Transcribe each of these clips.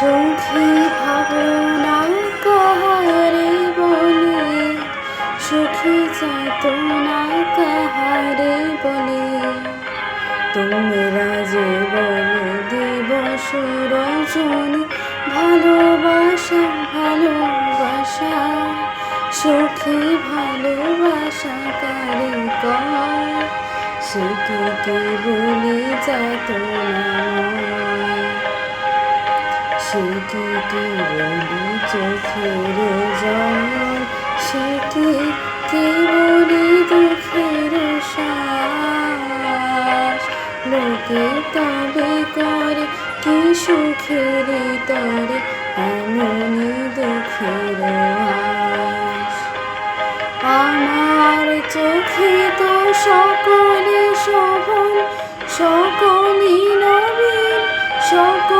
সখী ভাবনা কাহারে বলে? সখী চেতনা কাহারে বলে? তোমরা যে বলে দিবস রজনী ভালোবাসা ভালোবাসা। সখী, ভালোবাসা কারে কর সে কি বলে যাত কে বলি চোখের জল সে কি কে বলি দুঃখের শ্বাস। লোকে তবে করে কি সুখের তরে, এমনই দুঃখের আমার চোখে তো সকলে শোভন, সকলই নবীন, সকলই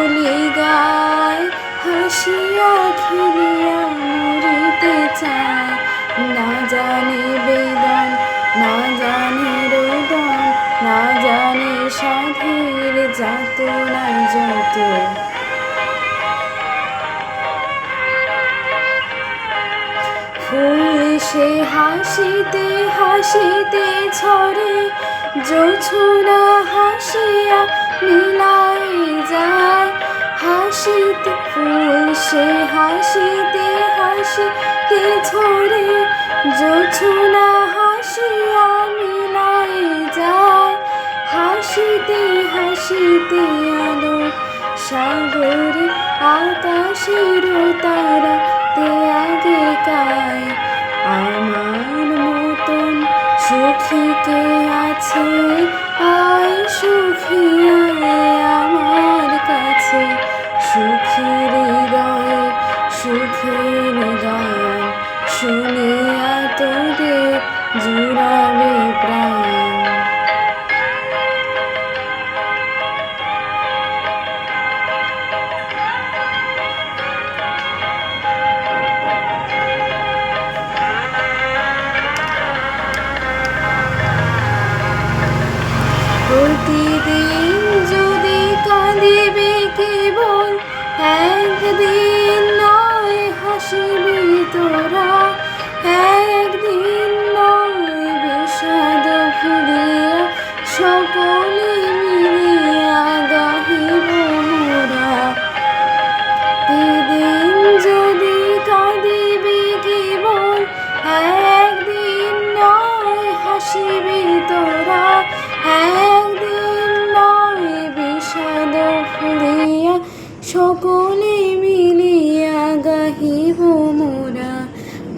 হাসিয়া খেলিয়া মরিতে চায়। না জানে বেদন, না জানে রোদন, না জানে সাধের যাত না যত। ফুল সে হাসিতে হাসিতে ছড়ে জোছনা হাসিয়া মিলাই যায়। হাসিতে ফুল, সে হাসিতে হাসিতে ছড়ে জোছনা হাসিয়া মিলাই যায় হাসিতে হাসিতে আলো, সাগরে আকাশের তারা তে আগে কায় আমার মতন সুখী কে আছে? আয় সুখী আমার কাছে। সুখীর হৃদয়ে সুখের গান শুনিয়া তোরে জুড়াবে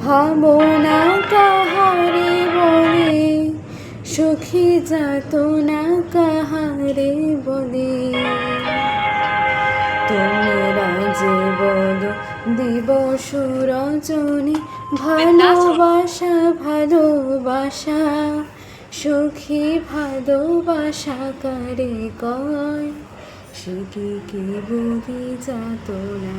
ভাবনা কাহারে বলে, সুখী যাত না কাহারে বলে। তোমরা যে বলো দিবস রজনী, ভালোবাসা ভালোবাসা, সুখী ভালোবাসা কারে কয়? সেটি কি বলি যাত না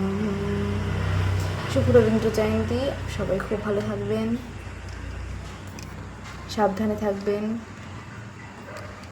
শুভ রবীন্দ্র জয়ন্তী। সবাই খুব ভালো থাকবেন। সাবধানে থাকবেন।